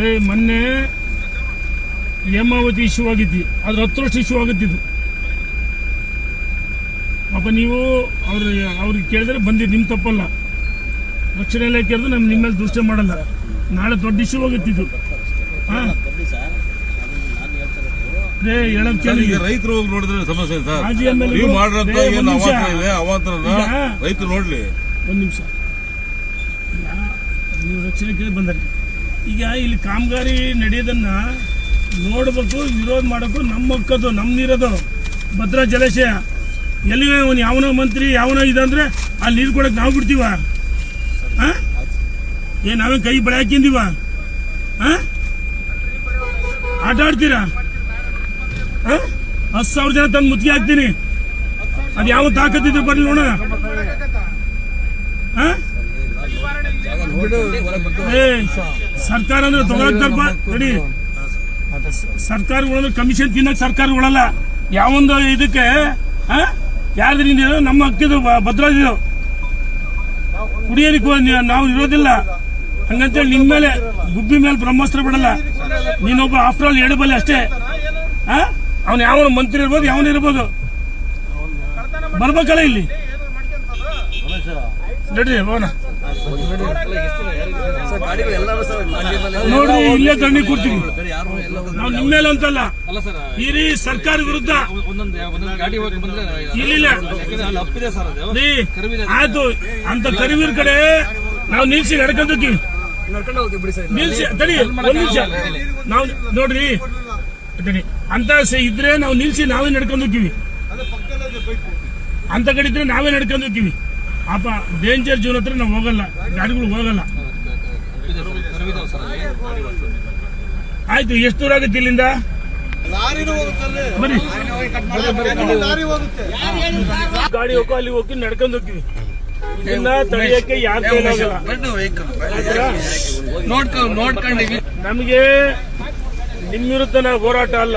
ಏ ಮೊನ್ನೆ ಹೇಮಾವತಿ ಇಶ್ಯೂ ಆಗಿದ್ದಿ. ಅದ್ರ ಹತ್ತು ವರ್ಷ ಇಶ್ಯೂ ಆಗುತ್ತಿದ್ದು. ಪಾಪ ನೀವು ಅವ್ರ ಅವ್ರಿಗೆ ಕೇಳಿದ್ರೆ ಬಂದಿದ್ದು ನಿಮ್ಮ ತಪ್ಪಲ್ಲ. ರಕ್ಷಣೆ ಇಲಾಖೆಯವ್ರದ್ದು ನಮ್ಮ ನಿಮ್ಮ ಮೇಲೆ ದೃಷ್ಟಿ ಮಾಡಲ್ಲ. ನಾಳೆ ದೊಡ್ಡ ಇಶ್ಯೂ ಆಗುತ್ತಿದ್ದು. ಹಾಂ? ರೈತರು ಹೋಗಿ ನೋಡಿದ್ರೆ ಸಮಸ್ಯೆ ಸರ್. ನೀವು ಏನು. ಅವಾಂತರ ಇದೆ? ಅವಾಂತರನ ರೈತರು ನೋಡ್ಲಿ. ಒಂದು ನಿಮಿಷ. ನೀವು ರಕ್ಷಣೆ ಕೇಳಿ ಬಂದರೆ. ಈಗ ಇಲ್ಲಿ ಕಾಮಗಾರಿ ನಡೆಯೋದನ್ನ ನೋಡಬೇಕು, ವಿರೋಧ ಮಾಡಬೇಕು. ನಮ್ಮ ಹಕ್ಕದು ನಮ್ಮ ನೀರದು. ಭದ್ರಾ ಜಲಾಶಯ. ಎಲ್ಲಿ ಅವನು, ಯಾವನೋ ಮಂತ್ರಿ, ಯಾವನೋ ಇದಂದ್ರೆ ಅಲ್ಲಿ ನೀರು ಕೊಡಕ್ಕೆ ನಾವು ಬಿಡ್ತೀವ? ಹಾಂ ಏ, ನಾವೇ ಕೈ ಬಳೆ ಹಾಕಿಂದೀವ? ಹಾಂ ಆಟ ಆಡ್ತೀರಾ? ಹತ್ತು ಸಾವಿರ ಜನ ತಂದು ಮುತ್ತಿಗೆ ಹಾಕ್ತೀನಿ. ಅದು ಯಾವ ತಾಕತ್ತಿದ್ರು ಬರ್ಲಿ ನೋಡೋಣ. ಆ? ಸರ್ಕಾರ ಅಂದ್ರೆ ತಗೊಳಕ್ ನಡಿ. ಅಂದ್ರೆ ಕಮಿಷನ್ ತಿನ್ನಕ್ ಸರ್ಕಾರಗಳಲ್ಲ. ಯಾವೊಂದು ಇದಕ್ಕೆ ಯಾರ್ದ್ರಿಂದ? ನಮ್ಮ ಹಕ್ಕಿದ್ರು ಭದ್ರಾದಿದು. ಕುಡಿಯೋದಕ್ಕೆ ನಾವು ಇರೋದಿಲ್ಲ. ಹಂಗಂತೇಳಿ ನಿನ್ ಮೇಲೆ, ಗುಬ್ಬಿ ಮೇಲೆ ಬ್ರಹ್ಮಾಸ್ತ್ರ ಬಿಡಲ್ಲ. ನೀನೊಬ್ಬ ಆಫ್ಟರ್ ಆಲ್ ಎಡಬಲ್ಲಿ ಅಷ್ಟೇ. ಅವನು ಯಾವ ಮಂತ್ರಿ ಇರ್ಬೋದು, ಯಾವನು ಇರ್ಬೋದು. ಬರ್ಬೇಕಲ್ಲ ಇಲ್ಲಿ? ನಡ್ರಿ, ಹೋಗೋಣ. ನೋಡ್ರಿ ಇಲ್ಲೇ ದಂಡಿ ಕೊಡ್ತೀವಿ ನಾವು ನಿಮ್ಮ ಮೇಲೆ ಅಂತಲ್ಲ. ಅಲ್ಲ ಸರ್ ಇರಿ ಸರ್ಕಾರ ವಿರುದ್ಧ. ಒಂದೊಂದು ಒಂದೊಂದು ಗಾಡಿ ಹೋಗಿ ಬಂದ್ರೆ ಇಲ್ಲಿಲ್ಲ ಯಾಕಂದ್ರೆ ಅಲ್ಲಿ ಸರ್ ಅದು. ರೀ, ಆಯ್ತು ಅಂತ ಕರಿವೀರ್ ಕಡೆ ನಾವು ನಿಲ್ಸಿ ನಡ್ಕೊಂತೀವಿ ನಿಲ್ಸಿ ತಡಿ ಒಂದ್ ನಿಮಿಷ. ನಾವು ನೋಡ್ರಿ ತಡಿ. ಅಂತ ಇದ್ರೆ ನಾವು ನಿಲ್ಸಿ ನಾವೇ ನಡ್ಕೊಂಡ್ ಹೋಗ್ತೀವಿ ಅಂತ ಕಡೆ ಇದ್ರೆ ನಾವೇ ನಡ್ಕೊಂಡ್ ಹೋಗ್ತೀವಿ ಪಾಪ ಡೇಂಜರ್ ಜೋನ್ ಹತ್ರ ನಾವು ಹೋಗಲ್ಲ. ಗಾಡಿಗಳು ಹೋಗಲ್ಲ. ಕರವಿದಾವ್ ಸರ್ ಅಲ್ಲಿ ಗಾಡಿ ಹೋಗ್ತದೆ. ಆಯ್ತು ಎಷ್ಟು ದೂರ ಆಗುತ್ತೆ ಇಲ್ಲಿಂದ ಗಾಡಿ ಹೋಗೋ ಅಲ್ಲಿ ಹೋಗಿ ನಡ್ಕೊಂಡು ಹೋಗ್ತೀವಿ. ಇದನ್ನ ತಡೆಯಕ್ಕೆ ಯಾರ? ನೋಡ್ಕೊಂಡು ನಮಗೆ ನಿಮ್ಮ ವಿರುದ್ಧ ನಾವು ಹೋರಾಟ ಅಲ್ಲ.